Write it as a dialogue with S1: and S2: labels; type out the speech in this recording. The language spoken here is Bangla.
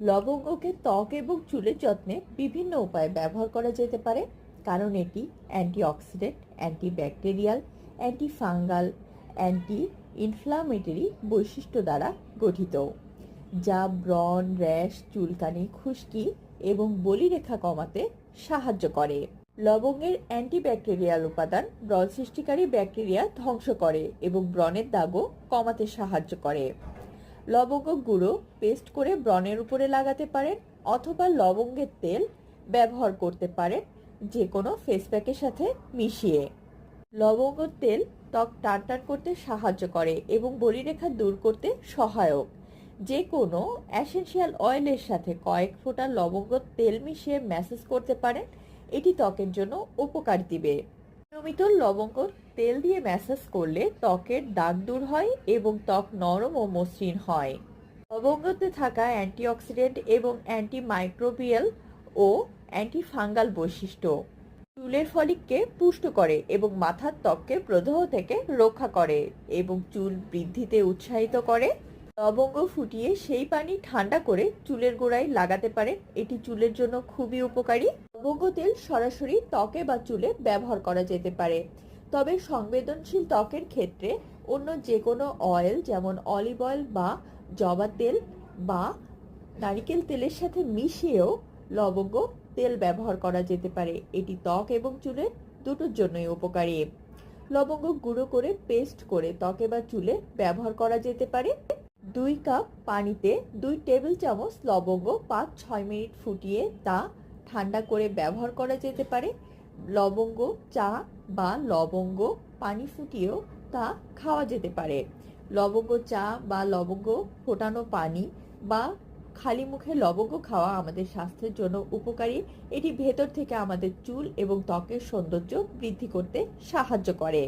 S1: লবঙ্গকে ত্বক এবং চুলের যত্নে বিভিন্ন উপায়ে ব্যবহার করা যেতে পারে। কারণ এটি anti antioxidant, antibacterial, antifungal anti inflammatory বৈশিষ্ট্য দ্বারা গঠিত, যা ব্রণ, র্যাশ, চুলকানি, খুশকি এবং বলিরেখা কমাতে সাহায্য করে। লবঙ্গের অ্যান্টিব্যাকটেরিয়াল উপাদান ব্রণ সৃষ্টিকারী ব্যাকটেরিয়া ধ্বংস করে এবং ব্রণের দাগও কমাতে সাহায্য করে। লবঙ্গ গুঁড়ো পেস্ট করে ব্রণের উপরে লাগাতে পারেন অথবা লবঙ্গের তেল ব্যবহার করতে পারেন যে কোনো ফেস প্যাকের সাথে মিশিয়ে। লবঙ্গ তেল ত্বক টান টান করতে সাহায্য করে এবং বলিরেখা দূর করতে সহায়ক। যে কোনো অ্যাসেনশিয়াল অয়েলের সাথে কয়েক ফোঁটা লবঙ্গ তেল মিশিয়ে ম্যাসেজ করতে পারেন। এটি ত্বকের জন্য উপকার দিবে। নিয়মিত লবঙ্গ, তেল দিয়ে ম্যাসাজ করলে ত্বকের দাগ দূর হয় এবং ত্বক নরম ও মসৃণ হয়। লবঙ্গতে থাকা অ্যান্টিঅক্সিডেন্ট এবং অ্যান্টিমাইক্রোবিয়াল ও অ্যান্টিফাঙ্গাল বৈশিষ্ট্য চুলের ফলিককে পুষ্ট করে এবং মাথার ত্বককে প্রদাহ থেকে রক্ষা করে এবং চুল বৃদ্ধিতে উৎসাহিত করে। লবঙ্গ ফুটিয়ে সেই পানি ঠান্ডা করে চুলের গোড়ায় লাগাতে পারেন। এটি চুলের জন্য খুবই উপকারী। লবঙ্গ তেল সরাসরি ত্বকে বা চুলে ব্যবহার করা যেতে পারে। তবে সংবেদনশীল ত্বকের ক্ষেত্রে অন্য যে কোনো অয়েল যেমন অলিভ অয়েল বা জবা তেল বা নারিকেল তেলের সাথে মিশিয়েও লবঙ্গ তেল ব্যবহার করা যেতে পারে। এটি ত্বক এবং চুলের দুটোর জন্যই উপকারী। লবঙ্গ গুঁড়ো করে পেস্ট করে ত্বকে বা চুলে ব্যবহার করা যেতে পারে। দুই কাপ পানিতে দুই টেবিল চামচ লবঙ্গ পাঁচ ছয় মিনিট ফুটিয়ে তা ঠান্ডা করে ব্যবহার করা যেতে পারে। লবঙ্গ, চা বা লবঙ্গ পানি ফুটিয়েও তা খাওয়া যেতে পারে। লবঙ্গ, চা বা লবঙ্গ ফোটানো পানি বা খালি মুখে লবঙ্গ খাওয়া আমাদের স্বাস্থ্যের জন্য উপকারী। এটি ভেতর থেকে আমাদের চুল এবং ত্বকের সৌন্দর্য বৃদ্ধি করতে সাহায্য করে।